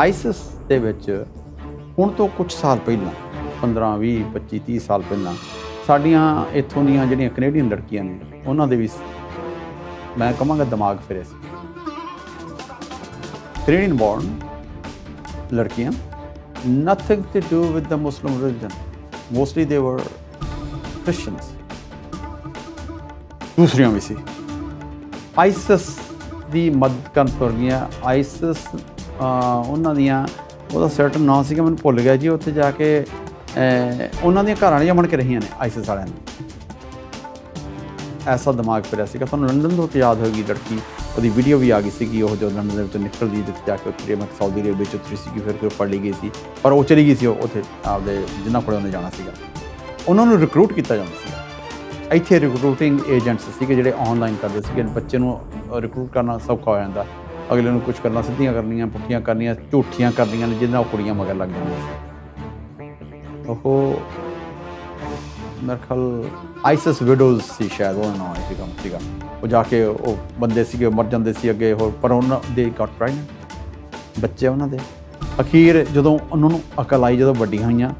ਆਈਸਿਸ ਦੇ ਵਿੱਚ ਹੁਣ ਤੋਂ ਕੁਝ ਸਾਲ ਪਹਿਲਾਂ 15 20 25 30 ਸਾਲ ਪਹਿਲਾਂ, ਸਾਡੀਆਂ ਇੱਥੋਂ ਦੀਆਂ ਜਿਹੜੀਆਂ ਕੈਨੇਡੀਅਨ ਲੜਕੀਆਂ ਨੇ, ਉਹਨਾਂ ਦੇ ਵੀ ਮੈਂ ਕਹਾਂਗਾ ਦਿਮਾਗ ਫਿਰੇ ਸੀ ਕੈਨੇਡੀਅਨ ਬੋਰਨ ਲੜਕੀਆਂ, nothing to do with the Muslim religion. Mostly they were Christians. ਦੂਸਰੀਆਂ ਵੀ ਸੀ ਆਈਸਿਸ ਦੀ ਮਦਦ ਕਰਨ ਤੁਰ ਗਈਆਂ ਆਈਸਿਸ ਉਹਨਾਂ ਦੀਆਂ, ਉਹਦਾ ਸਰਟਨ ਨਾਂ ਸੀਗਾ, ਮੈਨੂੰ ਭੁੱਲ ਗਿਆ ਜੀ, ਉੱਥੇ ਜਾ ਕੇ ਉਹਨਾਂ ਦੀਆਂ ਘਰਾਂ ਵਾਲੀਆਂ ਬਣ ਕੇ ਰਹੀਆਂ ਨੇ ਆਈਸਿਸ ਵਾਲਿਆਂ ਨੇ ਐਸਾ ਦਿਮਾਗ ਫਿਰਿਆ ਸੀਗਾ। ਤੁਹਾਨੂੰ ਲੰਡਨ ਤੋਂ ਯਾਦ ਹੋਏਗੀ ਲੜਕੀ, ਉਹਦੀ ਵੀਡੀਓ ਵੀ ਆ ਗਈ ਸੀਗੀ, ਉਹ ਜਦੋਂ ਲੰਡਨ ਦੇ ਵਿੱਚ ਨਿਕਲਦੀ, ਜਿੱਥੇ ਜਾ ਕੇ ਉੱਥੇ ਮੈਂ ਸਾਊਦੀ ਅਰੇਬੀਆ 'ਚ ਉੱਤਰੀ ਸੀਗੀ, ਫਿਰ ਉਹ ਫੜ ਲਈ ਗਈ ਸੀ। ਪਰ ਉਹ ਚਲੀ ਗਈ ਸੀ, ਉਹ ਉੱਥੇ ਆਪਦੇ ਜਿੰਨਾ ਕੋਲੇ ਉਹਨੇ ਜਾਣਾ ਸੀਗਾ। ਉਹਨਾਂ ਨੂੰ ਰਿਕਰੂਟ ਕੀਤਾ ਜਾਂਦਾ ਸੀਗਾ। ਇੱਥੇ ਰਿਕਰੂਟਿੰਗ ਏਜੰਟਸ ਸੀਗੇ, ਜਿਹੜੇ ਆਨਲਾਈਨ ਕਰਦੇ ਸੀਗੇ, ਬੱਚੇ ਨੂੰ ਰਿਕਰੂਟ ਕਰਨਾ ਸੌਖਾ ਹੋ ਜਾਂਦਾ। ਅਗਲੇ ਨੂੰ ਕੁਝ ਕਰਨਾ, ਸਿੱਧੀਆਂ ਕਰਨੀਆਂ, ਪੁੱਠੀਆਂ ਕਰਨੀਆਂ, ਝੂਠੀਆਂ ਕਰਨੀਆਂ ਨੇ, ਜਿਹਦੇ ਨਾਲ ਉਹ ਕੁੜੀਆਂ ਮਗਰ ਲੱਗ ਜਾਂਦੀਆਂ ਸੀ ਉਹ ਮੇਰੇ ਖਿਆਲ ਆਈਸਿਸ ਵਿਡੋਜ਼ ਸੀ ਸ਼ਾਇਦ ਉਹ ਨਾਮ ਸੀ ਕੰਮ ਸੀਗਾ। ਉਹ ਜਾ ਕੇ ਉਹ ਬੰਦੇ ਸੀਗੇ ਮਰ ਜਾਂਦੇ ਸੀ ਅੱਗੇ, ਹੋਰ ਪਰ ਉਹਨਾਂ ਦੇ ਗਾਟ ਪ੍ਰੈਗਨੈਂਟ ਬੱਚੇ ਉਹਨਾਂ ਦੇ। ਅਖੀਰ ਜਦੋਂ ਉਹਨਾਂ ਨੂੰ ਅਕਲ ਆਈ, ਜਦੋਂ ਵੱਡੀਆਂ ਹੋਈਆਂ